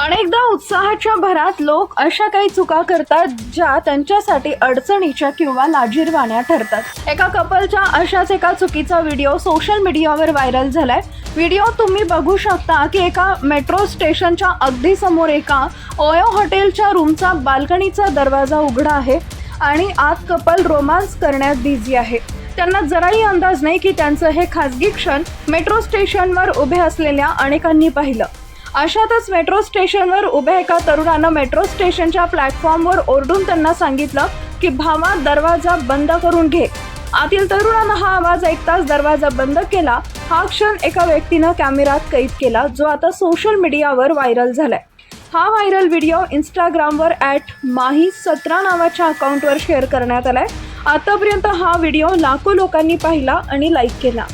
अनेकदा उत्साहाच्या भरात लोक अशा काही चुका करतात ज्या त्यांच्यासाठी अडचणीच्या किंवा लाजीरवाण्या ठरतात. एका कपलच्या अशाच एका चुकीचा व्हिडिओ सोशल मीडियावर व्हायरल झालाय. व्हिडिओ तुम्ही बघू शकता की एका मेट्रो स्टेशनच्या अगदी समोर एका ओयो हॉटेलच्या रूमचा बाल्कनीचा दरवाजा उघडा आहे आणि आत कपल रोमांस करण्यात बिझी आहे. त्यांना जराही अंदाज नाही की त्यांचं हे खासगी क्षण मेट्रो स्टेशनवर उभे असलेल्या अनेकांनी पाहिलं. अशातच मेट्रो स्टेशनवर उभ्या एका तरुणानं मेट्रो स्टेशनच्या प्लॅटफॉर्मवर ओरडून त्यांना सांगितलं की भावा दरवाजा बंद करून घे. आतील तरुणानं हा आवाज ऐकताच दरवाजा बंद केला. हा क्षण एका व्यक्तीनं कॅमेऱ्यात कैद केला जो आता सोशल मीडियावर व्हायरल झालाय. हा व्हायरल व्हिडिओ इंस्टाग्रामवर ॲट माही सतरा नावाच्या अकाउंटवर शेअर करण्यात आलाय. आतापर्यंत हा व्हिडिओ लाखो लोकांनी पाहिला आणि लाईक केला.